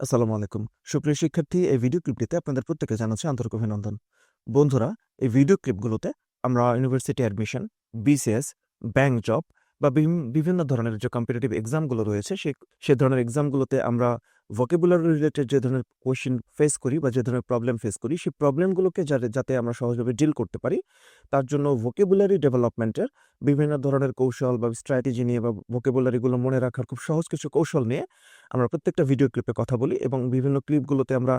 আসসালামু আলাইকুম। সুপ্রিয় শিক্ষার্থী, এই ভিডিও ক্লিপটিতে আপনাদের প্রত্যেকে জানাচ্ছি আন্তরিক অভিনন্দন। বন্ধুরা, এই ভিডিও ক্লিপগুলোতে আমরা university admission, BCS, bank job বা বিভি- বিভিন্ন ধরনের যে কম্পিটিটিভ এক্সামগুলো রয়েছে, সে সে ধরনের এক্সামগুলোতে আমরা ভোকেবুলারি রিলেটেড যে ধরনের কোয়েশ্চেন ফেস করি বা যে ধরনের প্রবলেম ফেস করি সেই প্রবলেমগুলোকে যাতে আমরা সহজভাবে ডিল করতে পারি, তার জন্য ভোকেবুলারি ডেভেলপমেন্টের বিভিন্ন ধরনের কৌশল বা স্ট্র্যাটেজি নিয়ে বা ভোকেবুলারিগুলো মনে রাখার খুব সহজ কিছু কৌশল নিয়ে আমরা প্রত্যেকটা ভিডিও ক্লিপে কথা বলি এবং বিভিন্ন ক্লিপগুলোতে আমরা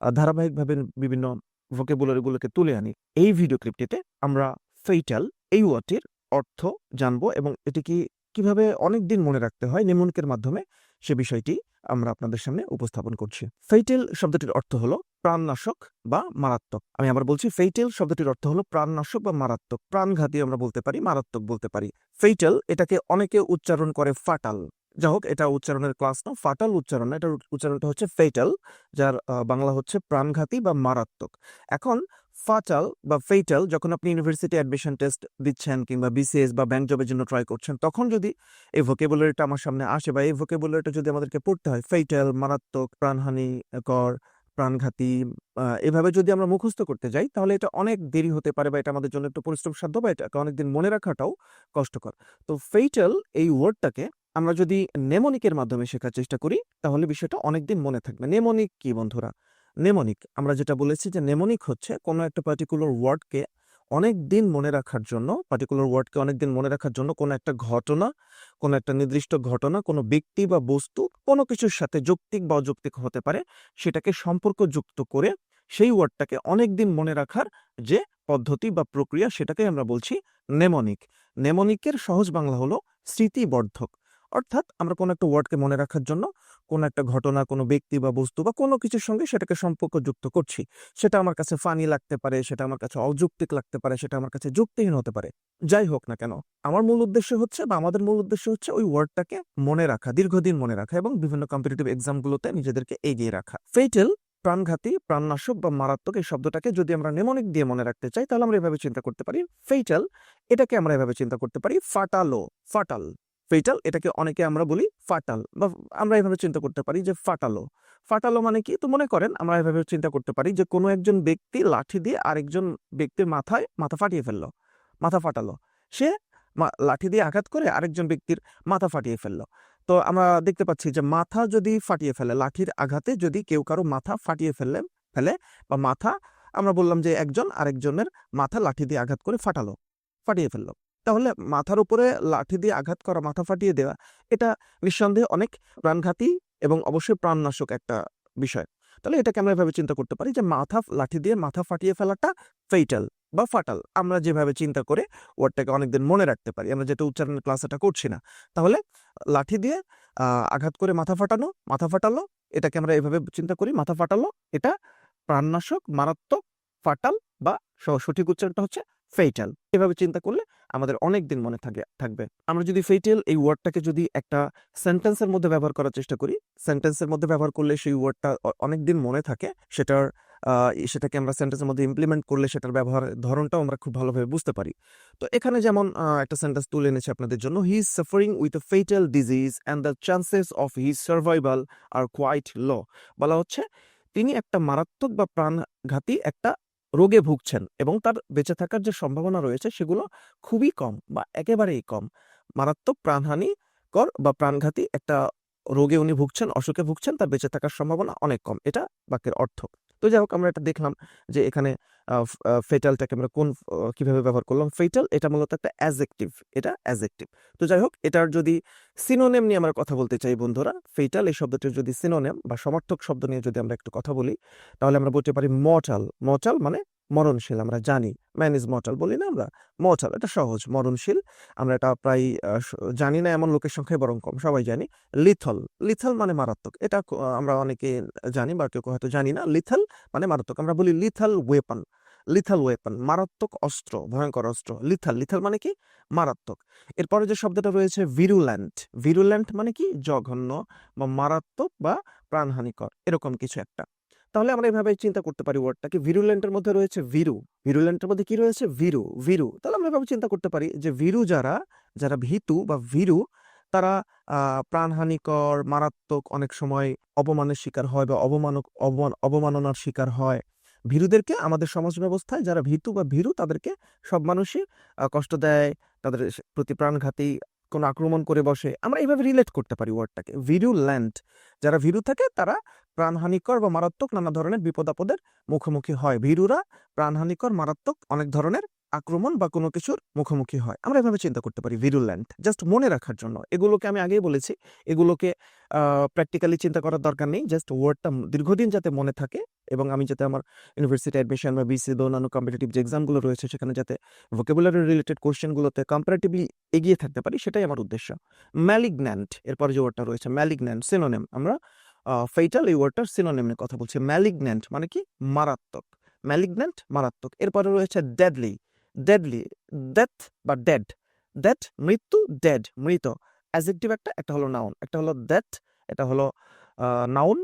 ধারাবাহিকভাবে বিভিন্ন ভোকেবুলারিগুলোকে তুলে আনি। এই ভিডিও ক্লিপটিতে আমরা ফেইটাল এই ওয়ার্ডটির অর্থ জানব এবং এটি কি কীভাবে অনেক দিন মনে রাখতে হয় নিমনকের মাধ্যমে সে বিষয়টি আমরা আপনাদের সামনে উপস্থাপন করছি। ফেইটেল শব্দটির অর্থ হলো প্রাণনাশক বা মারাত্মক। আমি আবার বলছি ফেইটেল শব্দটির অর্থ হলো প্রাণনাশক বা মারাত্মক। প্রাণঘাতী আমরা বলতে পারি, মারাত্মক বলতে পারি। ফেইটেল এটাকে অনেকে উচ্চারণ করে ফাটাল যা হোক এটা উচ্চারণের ক্লাস না ফাটাল উচ্চারণ না, এটার উচ্চারণটা হচ্ছে ফেটাল যার বাংলা হচ্ছে প্রাণঘাতী বা মারাত্মক। এখন ফাটাল বা ফেটাল যখন আপনি ইউনিভার্সিটি অ্যাডমিশন টেস্ট দিচ্ছেন কিংবা বিসিএস বা ব্যাংক জবের জন্য ট্রাই করছেন, তখন যদি এই ভোকেবুলারিটা আমার সামনে আসে বা এই ভোকেবুলারিটা যদি আমাদেরকে পড়তে হয় ফেটাল মারাত্মক, প্রাণহানি কর, প্রাণঘাতী এভাবে যদি আমরা মুখস্থ করতে যাই, তাহলে এটা অনেক দেরি হতে পারে বা এটা আমাদের জন্য একটু পরিশ্রম সাধ্য বা এটাকে অনেকদিন মনে রাখাটাও কষ্টকর। তো ফেটাল এই ওয়ার্ডটাকে আমরা যদি নেমনিকের মাধ্যমে শেখার চেষ্টা করি, তাহলে বিষয়টা অনেকদিন মনে থাকবে। নেমনিক কি বন্ধুরা? নেমনিক আমরা যেটা বলেছি যে নেমনিক হচ্ছে কোনো একটা পার্টিকুলার ওয়ার্ডকে অনেক দিন মনে রাখার জন্য পার্টিকুলার ওয়ার্ডকে অনেক দিন মনে রাখার জন্য কোনো একটা ঘটনা, কোনো একটা নির্দিষ্ট ঘটনা, কোনো ব্যক্তি বা বস্তু কোনো কিছুর সাথে যৌক্তিক বা অযৌক্তিক হতে পারে, সেটাকে সম্পর্কযুক্ত করে সেই ওয়ার্ডটাকে অনেক দিন মনে রাখার যে পদ্ধতি বা প্রক্রিয়া সেটাকে আমরা বলছি নেমনিক নেমনিকের সহজ বাংলা হলো স্মৃতিবর্ধক। অর্থাৎ আমরা কোনো একটা ওয়ার্ডকে মনে রাখার জন্য কোনো একটা ঘটনা, কোনো ব্যক্তি বা বস্তু বা কোনো কিছুর সঙ্গে সেটাকে সম্পর্কযুক্ত করছি। সেটা আমার কাছে ফানি লাগতে পারে, সেটা আমার কাছে অযৌক্তিক লাগতে পারে, সেটা আমার কাছে যুক্তিহীন হতে পারে। যাই হোক না কেন, আমার মূল উদ্দেশ্য হচ্ছে বা আমাদের মূল উদ্দেশ্য হচ্ছে ওই ওয়ার্ডটাকে মনে রাখা, দীর্ঘদিন মনে রাখা এবং বিভিন্ন কম্পিটিটিভ এক্সামগুলোতে নিজেদেরকে এগিয়ে রাখা। ফেটেল প্রাণঘাতী, প্রাণনাশক বা মারাত্মক এই শব্দটাকে যদি আমরা নেমনিক দিয়ে মনে রাখতে চাই, তাহলে আমরা এভাবে চিন্তা করতে পারি। ফেটাল এটাকে আমরা এভাবে চিন্তা করতে পারি, ফাটালো, ফাটাল। ফেটাল এটাকে অনেকে আমরা বলি ফাটাল বা আমরা এভাবে চিন্তা করতে পারি যে ফাটালো। ফাটালো মানে কি? তো মনে করেন আমরা এভাবে চিন্তা করতে পারি যে কোনো একজন ব্যক্তি লাঠি দিয়ে আরেকজন ব্যক্তির মাথায় মাথা ফাটিয়ে ফেলল, মাথা ফাটালো। সে লাঠি দিয়ে আঘাত করে আরেকজন ব্যক্তির মাথা ফাটিয়ে ফেলল। তো আমরা দেখতে পাচ্ছি যে মাথা যদি ফাটিয়ে ফেলে, লাঠির আঘাতে যদি কেউ কারও মাথা ফাটিয়ে ফেললে ফেলে বা মাথা, আমরা বললাম যে একজন আরেকজনের মাথা লাঠি দিয়ে আঘাত করে ফাটালো, ফাটিয়ে ফেলল। তাহলে মাথার উপরে লাঠি দিয়ে আঘাত করা, মাথা ফাটিয়ে দেওয়া, এটা নিঃসন্দেহে অনেক প্রাণঘাতী এবং অবশ্যই প্রাণনাশক একটা বিষয়। তাহলে এটাকে আমরা এভাবে চিন্তা করতে পারি যে মাথা লাঠি দিয়ে মাথা ফাটিয়ে ফেলাটা ফেইটাল বা ফাটাল আমরা যেভাবে চিন্তা করে ওয়ার্ডটাকে অনেকদিন মনে রাখতে পারি। আমরা যেটা উচ্চারণের ক্লাস এটা করছি না। তাহলে লাঠি দিয়ে আঘাত করে মাথা ফাটানো, মাথা ফাটালো, এটাকে আমরা এভাবে চিন্তা করি, মাথা ফাটালো, এটা প্রাণনাশক, মারাত্মক ফাটাল বা সঠিক উচ্চারণটা হচ্ছে ফেইটাল এভাবে চিন্তা করলে আমাদের অনেক দিন মনে থাকে, থাকবে। আমরা যদি ফেটেল এই ওয়ার্ডটাকে যদি একটা সেন্টেন্সের মধ্যে ব্যবহার করার চেষ্টা করি সেন্টেন্সের মধ্যে ব্যবহার করলে সেই ওয়ার্ডটা অনেক দিন মনে থাকে। সেটার সেটাকে আমরা সেন্টেন্সের মধ্যে ইমপ্লিমেন্ট করলে সেটার ব্যবহার, ধরনটাও আমরা খুব ভালোভাবে বুঝতে পারি। তো এখানে যেমন একটা সেন্টেন্স তুলে এনেছে আপনাদের জন্য he is suffering with a fatal disease and the chances of his survival are quite low বলা হচ্ছে, তিনি একটা মারাত্মক বা প্রাণঘাতী একটা রোগে ভুগছেন এবং তার বেঁচে থাকার যে সম্ভাবনা রয়েছে সেগুলো খুবই কম বা একেবারেই কম। মারাত্মক প্রাণহানিকর বা প্রাণঘাতী একটা রোগে উনি ভুগছেন, অসুখে ভুগছেন, তার বেঁচে থাকার সম্ভাবনা অনেক কম। এটা বাক্যের অর্থ। তো যাই হোক, আমরা এটা দেখলাম যে এখানে ফেটালটাকে আমরা কোন কীভাবে ব্যবহার করলাম? ফেটাল এটা মূলত একটা অ্যাজেক্টিভ এটা অ্যাজেক্টিভ তো যাই হোক, এটার যদি সিনোনেম নিয়ে আমরা কথা বলতে চাই বন্ধুরা ফেটাল এই শব্দটির যদি সিনোনেম বা সমর্থক শব্দ নিয়ে যদি আমরা একটু কথা বলি, তাহলে আমরা বলতে পারি মর্টাল মর্টাল মানে মরণশীল, আমরা জানি। ম্যান ইজ মর্টাল বলি না আমরা? মর্টাল এটা সহজ, মরণশীল। আমরা এটা প্রায় জানি না এমন লোকের সংখ্যাই বরং কম, সবাই জানি। লিথল লিথল মানে মারাত্মক। এটা আমরা অনেকে জানি বা কেউ হয়তো জানি না। লিথল মানে মারাত্মক। আমরা বলি লিথল ওয়েপন লিথল ওয়েপন মারাত্মক অস্ত্র, ভয়ঙ্কর অস্ত্র। লিথল লিথল মানে কি? মারাত্মক। এরপরে যে শব্দটা রয়েছে ভিরুল্যান্ট ভিরুল্যান্ট মানে কি? জঘন্য বা মারাত্মক বা প্রাণহানিকর, এরকম কিছু একটা। তাহলে আমরা এভাবে চিন্তা করতে পারি ওয়ার্ডটাকে ভিরুলেন্টের মধ্যে রয়েছে ভিরু ভিরুলেন্টের মধ্যে কি রয়েছে? ভিরু ভিরু তাহলে আমরা এভাবে চিন্তা করতে পারি যে ভিরু যারা যারা ভীতু বা ভীরু তারা প্রাণহানিকর, মারাত্মক অনেক সময় অপমানের শিকার হয় বা অবমানক, অবমান, অবমাননার শিকার হয়। ভীরুদেরকে আমাদের সমাজ ব্যবস্থায় যারা ভীতু বা ভীরু তাদেরকে সব মানুষই কষ্ট দেয়, তাদের প্রতি প্রাণঘাতী কোনো আক্রমণ করে বসে, আমরা এইভাবে রিলেট করতে পারি ওয়ার্ডটাকে ভিরুল্যান্ড যারা ভিরু থাকে, তারা প্রাণহানিকর বা মারাত্মক নানা ধরনের বিপদ আপদের মুখোমুখি হয়। ভিরুরা প্রাণহানিকর, মারাত্মক অনেক ধরনের আক্রমণ বা কোনো কিছুর মুখোমুখি হয়। আমরা এভাবে চিন্তা করতে পারি ভিরুল্যান্ড জাস্ট মনে রাখার জন্য। এগুলোকে আমি আগেই বলেছি, এগুলোকে প্র্যাকটিক্যালি চিন্তা করার দরকার নেই। জাস্ট ওয়ার্ডটা দীর্ঘদিন যাতে মনে থাকে এবং আমি যাতে আমার ইউনিভার্সিটি অ্যাডমিশন বা বিসি বা অন্যান্য কম্পিটিটিভ যে এক্সামগুলো রয়েছে, সেখানে যাতে ভোকেবুলারি রিলেটেড কোশ্চেনগুলোতে কম্পারেটিভলি এগিয়ে থাকতে পারি, সেটাই আমার উদ্দেশ্য। ম্যালিগন্যান্ট এরপরে যে ওয়ার্ডটা রয়েছে ম্যালিগন্যান্ট সিনোনেম আমরা ফেইটাল এই ওয়ার্ডটার সিনোনেম নিয়ে কথা বলছি। ম্যালিগন্যান্ট মানে কি? মারাত্মক। ম্যালিগন্যান্ট মারাত্মক। এরপরে রয়েছে ডেডলি ডেডলি ডেথ বা ডেড ডেথ মৃত্যু ডেড মৃত অ্যাজেক্টিভ একটা একটা হলো নাউন একটা হলো ডেথ এটা হলো নাউন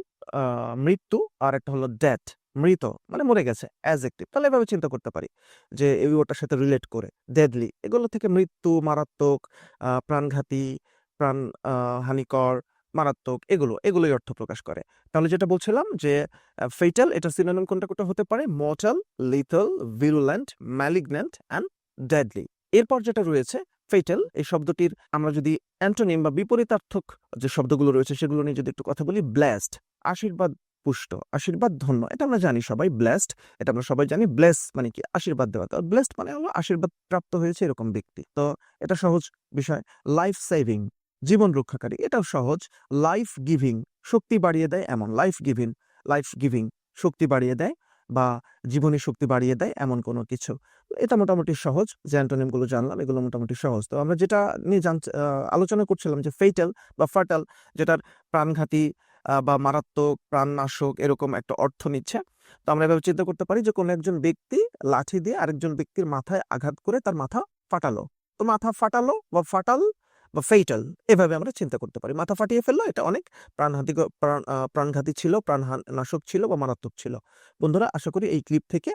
মৃত্যু, আর একটা হলো ডেথ মৃত মানে মরে গেছে অ্যাজেক্টিভ তাহলে এভাবে চিন্তা করতে পারি, যে এই ওটার সাথে রিলেট করে ডেডলি এগুলো থেকে মৃত্যু, মারাত্মক প্রাণঘাতী, প্রাণ হানিকর মারাত্মক এগুলো, এগুলোই অর্থ প্রকাশ করে। তাহলে যেটা বলছিলাম যে ফেটাল এটা সিনোনিম কোনটা কোনটা হতে পারে? Mortal lethal virulent malignant and deadly এরপর যেটা রয়েছে ফেটাল এই শব্দটির আমরা যদি অ্যান্টোনিম বা বিপরীতার্থক যে শব্দগুলো রয়েছে, সেগুলো নিয়ে যদি একটু কথা বলি ব্লেসড আশীর্বাদ পুষ্ট, আশীর্বাদ ধন্য, এটা আমরা জানি সবাই ব্লেসড এটা আমরা সবাই জানি ব্লেস মানে কি? আশীর্বাদ দেওয়া। ব্লেসড মানে হলো আশীর্বাদ প্রাপ্ত হয়েছে এরকম ব্যক্তি। তো এটা সহজ বিষয়। লাইফ সেভিং জীবন রক্ষাকারী। এটাও সহজ। লাইফ গিভিং শক্তি বাড়িয়ে দেয় এমন। লাইফ গিভিং লাইফ গিভিং শক্তি বাড়িয়ে দেয় বা জীবনী শক্তি বাড়িয়ে দেয় এমন কোনো কিছু। এটা মোটামুটি সহজ। যে অ্যান্টোনিমগুলো জানলাম, এগুলো মোটামুটি সহজ। তো আমরা যেটা নিয়ে জান আলোচনা করছিলাম যে ফেটাল বা ফাটাল যেটার প্রাণঘাতী বা মারাত্মক প্রাণনাশক এরকম একটা অর্থ নিচ্ছে, তো আমরা এভাবে চিন্তা করতে পারি যে কোনো একজন ব্যক্তি লাঠি দিয়ে আরেকজন ব্যক্তির মাথায় আঘাত করে তার মাথা ফাটালো। তো মাথা ফাটালো বা ফাটাল বা ফেইটাল এভাবে আমরা চিন্তা করতে পারি। মাথা ফাটিয়ে ফেলল, এটা অনেক প্রাণঘাতী প্রাণ প্রাণঘাতী ছিল প্রাণনাশক ছিল বা মারাত্মক ছিল। বন্ধুরা, আশা করি এই ক্লিপ থেকে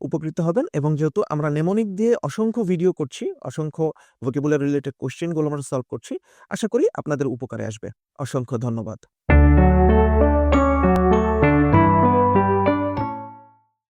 উপকৃত হবেন এবং যেহেতু আমরা নেমোনিক দিয়ে অসংখ্য ভিডিও করছি, অসংখ্য ভোকেবুলার রিলেটেড কোশ্চেনগুলো আমরা সলভ করছি, আশা করি আপনাদের উপকারে আসবে। অসংখ্য ধন্যবাদ।